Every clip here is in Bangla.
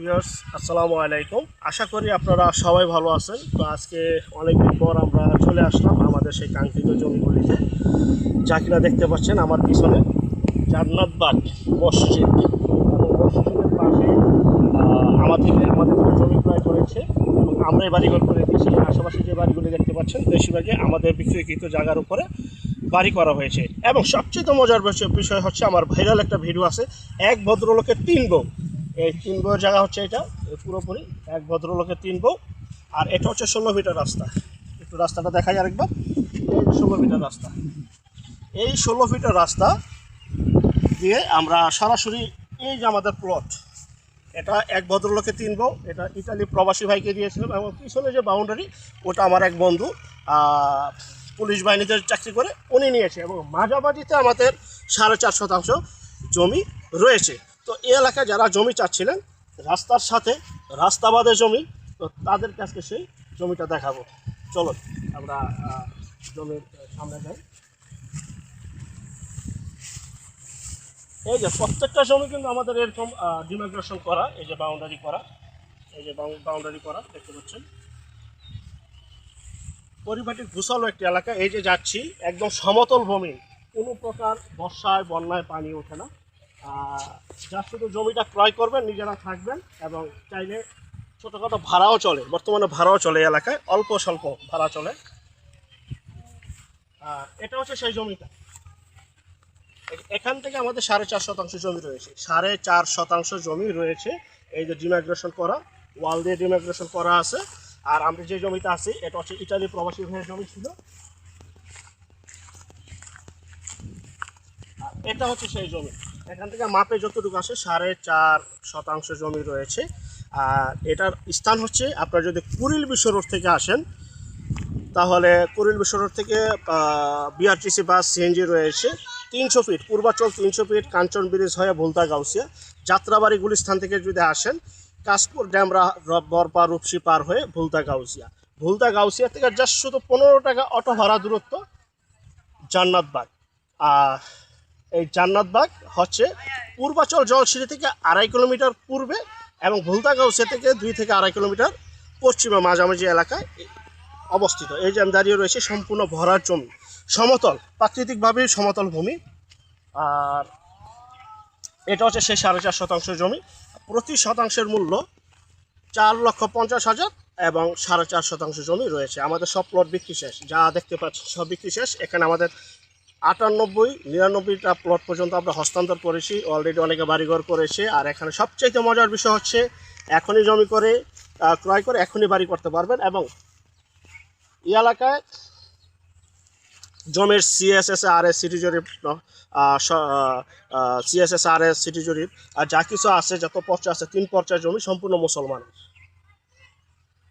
ভিউয়ার্স আসসালামু আলাইকুম। আশা করি আপনারা সবাই ভালো আছেন। তো আজকে অনেকদিন পর আমরা চলে আসলাম আমাদের সেই কাঙ্ক্ষিত জমিগুলিতে। যা কিনা দেখতে পাচ্ছেন আমার পিছনে জান্নাতবাগ মসজিদ। এবং মসজিদের পাশে আমাদের আমাদের জমি ক্রয় করেছে। এবং আমরা এই বাড়িঘর করে দিয়েছি। আশেপাশে যে বাড়িগুলি দেখতে পাচ্ছেন বেশিরভাগই আমাদের বিক্রয়কৃত জায়গার উপরে বাড়ি করা হয়েছে। এবং সবচেয়ে মজার বিষয় হচ্ছে আমার ভাইরাল একটা ভিডিও আছে। এক ভদ্রলোকের তিন বউ। এই তিন বউয়ের জায়গা হচ্ছে এটা পুরোপুরি। এক ভদ্রলোকের তিন বউ, আর এটা হচ্ছে ষোলো মিটার রাস্তা। একটু রাস্তাটা দেখাই আরেকবার। এই ষোলো মিটার রাস্তা। এই ষোলো ফিটের রাস্তা দিয়ে আমরা সরাসরি, এই যে আমাদের প্লট এটা এক ভদ্রলোকে তিন বউ, এটা ইতালি প্রবাসী ভাইকে দিয়েছিলাম এবং পিছনে যে বাউন্ডারি ওটা আমার এক বন্ধু পুলিশ বাহিনীতে চাকরি করে উনি নিয়েছে এবং মাঝামাঝিতে আমাদের সাড়ে চার শতাংশ জমি রয়েছে। তো এই এলাকায় যারা জমি চাচ্ছিলেন, রাস্তার সাথে রাস্তা বাদে জমি, তো তাদের কাছে সেই জমিটা দেখাবো। চলো আমরা জমির সামনে যাই। এই যে প্রত্যেকটা জমি কিন্তু আমাদের এরকম ডিমাগ্রেশন করা, এই যে বাউন্ডারি করা, এই যে বাউন্ডারি করা, দেখতে পাচ্ছেন। পরিপাটি ঘুষালো একটি এলাকা, এই যে যাচ্ছি, একদম সমতল ভূমি। কোনো প্রকার বর্ষায়, বন্যায় পানি ওঠে না। যা শুধু জমিটা ক্রয় করবেন, নিজেরা থাকবেন এবং চাইলে ছোটোখাটো ভাড়াও চলে, বর্তমানে ভাড়াও চলে এলাকায়, অল্প স্বল্প ভাড়া চলে। এটা হচ্ছে সেই জমিটা। এখান থেকে আমাদের সাড়ে চার শতাংশ জমি রয়েছে। সাড়ে চার শতাংশ জমি রয়েছে এই যে ডিমাইগ্রেশন করা, ওয়াল দিয়ে ডিমাইগ্রেশন করা আছে। আর আমরা যে জমিতে আছি, এটা হচ্ছে ইটালি প্রবাসী ভাইয়ের জমি ছিল। এটা হচ্ছে সেই জমি। এখান থেকে মাপে যতটুকু আসে সাড়ে চার শতাংশ জমি রয়েছে। আর এটার স্থান হচ্ছে, আপনারা যদি কুড়িল বিশ্ব থেকে আসেন, তাহলে কুড়িল বিশ্ব থেকে বিআরটিসি বাস সিএনজি রয়েছে, তিনশো ফিট, পূর্বাচল তিনশো ফিট, কাঞ্চন ব্রিজ হয়ে ভুলতা গাউসিয়া। যাত্রাবাড়ি গুলিস্থান থেকে যদি আসেন, কাশপুর, ড্যামরা বরপা, রূপসী পার হয়ে ভুলতা গাউসিয়া। ভুলতা গাউসিয়া থেকে জাস্ট শুধু পনেরো টাকা অটো ভাড়া দূরত্ব জান্নাতবাগ আর এই জান্নাতবাগ হচ্ছে পূর্বাচল জলসিঁড়ি থেকে আড়াই কিলোমিটার পূর্বে এবং ভুলতা গাউসিয়া থেকে দুই থেকে আড়াই কিলোমিটার পশ্চিমে মাঝামাঝি এলাকায় অবস্থিত। এই যে আমি দাঁড়িয়ে রয়েছে, সম্পূর্ণ ভরার জমি, সমতল প্রাকৃতিকভাবেই সমতল ভূমি। আর এটা হচ্ছে সেই সাড়ে চার শতাংশ জমি। প্রতি শতাংশের মূল্য চার লক্ষ পঞ্চাশ হাজার এবং সাড়ে চার শতাংশ জমি রয়েছে। আমাদের সব প্লট বিক্রি শেষ। যা দেখতে পাচ্ছি সব বিক্রি শেষ। এখানে আমাদের আটানব্বই, নিরানব্বইটা প্লট পর্যন্ত আমরা হস্তান্তর করেছি। অলরেডি অনেকে বাড়িঘর করেছে। আর এখানে সবচাইতে মজার বিষয় হচ্ছে, এখনই জমি করে ক্রয় করে এখনই বাড়ি করতে পারবেন এবং এই এলাকায় জমির সিএসএস আর এস সিটি জরিপ সিএসএস আর এস সিটি জরিপ, আর যা কিছু আছে, যত পর্চা আছে, তিন পর্চার জমি সম্পূর্ণ মুসলমান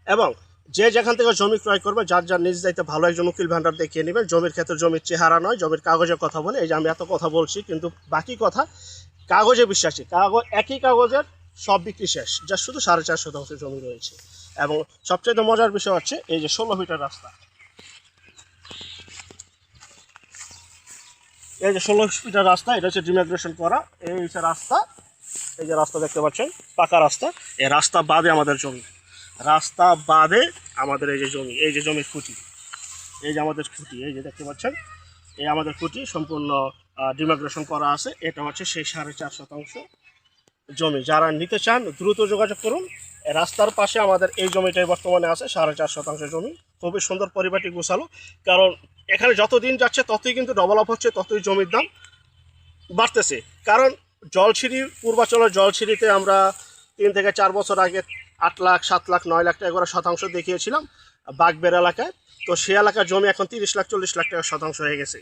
এবং যে যেখান থেকে জমি ক্রয় করবে, যার যার নিজ দায়িত্বে ভালো একজন উকিল ভান্ডার দেখিয়ে নেবেন। জমির ক্ষেত্রে জমির চেহারা নয়, জমির কাগজের কথা বলে। এই যে আমি এত কথা বলছি, কিন্তু বাকি কথা কাগজে বিশ্বাসী। কাগজ, একই কাগজের সব বিক্রি শেষ, যা শুধু সাড়ে চার শতাংশ জমি রয়েছে। এবং সবচেয়ে মজার বিষয় হচ্ছে, এই যে ষোলো মিটার রাস্তা। এই যে ষোলো মিটার রাস্তা, এটা হচ্ছে ডিমাইগ্রেশন করা। এই হচ্ছে রাস্তা। এই যে রাস্তা দেখতে পাচ্ছেন, পাকা রাস্তা। এই রাস্তা বাদে আমাদের জমি। রাস্তা বাদে আমাদের এই যে জমি, এই যে জমির খুঁটি। এই যে আমাদের খুঁটি, এই যে দেখতে পাচ্ছেন, এই আমাদের খুঁটি সম্পূর্ণ ডিমাইগ্রেশন করা আছে। এটা হচ্ছে সেই সাড়ে চার শতাংশ জমি। যারা নিতে চান, দ্রুত যোগাযোগ করুন। রাস্তার পাশে আমাদের এই জমিটাই বর্তমানে আছে, সাড়ে চার শতাংশ জমি। খুবই সুন্দর পরিপাটি গোছালো। কারণ এখানে যত দিন যাচ্ছে, ততই কিন্তু ডেভেলপ হচ্ছে, ততই জমির দাম বাড়তেছে। কারণ জলছিঁড়ি পূর্বাচলের জলছিঁড়িতে আমরা তিন থেকে চার বছর আগে আট লাখ, সাত লাখ, নয় লাখ টাকা করে শতাংশ দেখিয়েছিলাম বাগবের এলাকায়। তো সে এলাকার জমি এখন তিরিশ লাখ, চল্লিশ লাখ টাকা শতাংশ হয়ে গেছে।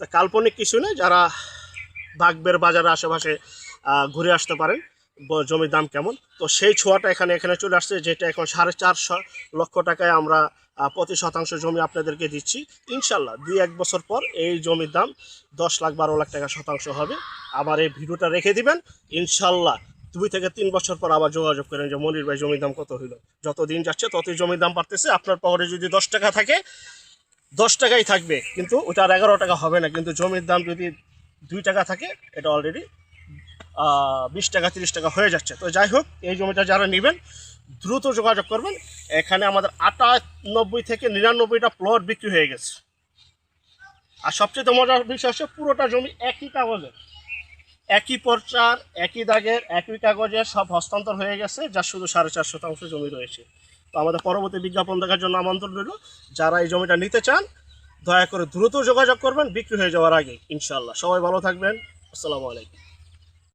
তা কাল্পনিক কিছু নেই, যারা বাগবের বাজারের আশেপাশে ঘুরে আসতে পারেন জমির দাম কেমন। তো সেই ছোঁয়াটা এখানে এখানে চলে আসছে, যেটা এখন সাড়ে চার লক্ষ টাকায় আমরা প্রতি শতাংশ জমি আপনাদেরকে দিচ্ছি। ইনশাল্লাহ দুই এক বছর পর এই জমির দাম দশ লাখ, বারো লাখ টাকা শতাংশ হবে। আবার এই ভিডিওটা রেখে দিবেন। ইনশাল্লাহ দুই থেকে তিন বছর পর আবার যোগাযোগ করেন যে, মনির ভাই জমির দাম কত হইল? যত দিন যাচ্ছে ততই জমির দাম বাড়তেছে। আপনার পকেটে যদি দশ টাকা থাকে, দশ টাকাই থাকবে। কিন্তু ওটা আর এগারো টাকা হবে না। কিন্তু জমির দাম যদি দুই টাকা থাকে, এটা অলরেডি বিশ টাকা, তিরিশ টাকা হয়ে যাচ্ছে। তো যাই হোক, এই জমিটা যারা নেবেন, দ্রুত যোগাযোগ করবেন। এখানে আমাদের আটানব্বই থেকে নিরানব্বইটা প্লট বিক্রি হয়ে গেছে। আর সবচেয়ে মজার বিষয় হচ্ছে, পুরোটা জমি একই কাগজের একই পর্চার, একই দাগের, একই কাগজে সব হস্তান্তর হয়ে গেছে, যা শুধু সাড়ে চার শতাংশ জমি রয়েছে। তো আমাদের পরবর্তী বিজ্ঞাপন দেখার জন্য আমন্ত্রণ রইল। যারা এই জমিটা নিতে চান, দয়া করে দ্রুত যোগাযোগ করবেন, বিক্রি হয়ে যাওয়ার আগে ইনশাল্লাহ সবাই ভালো থাকবেন। আসসালামু আলাইকুম।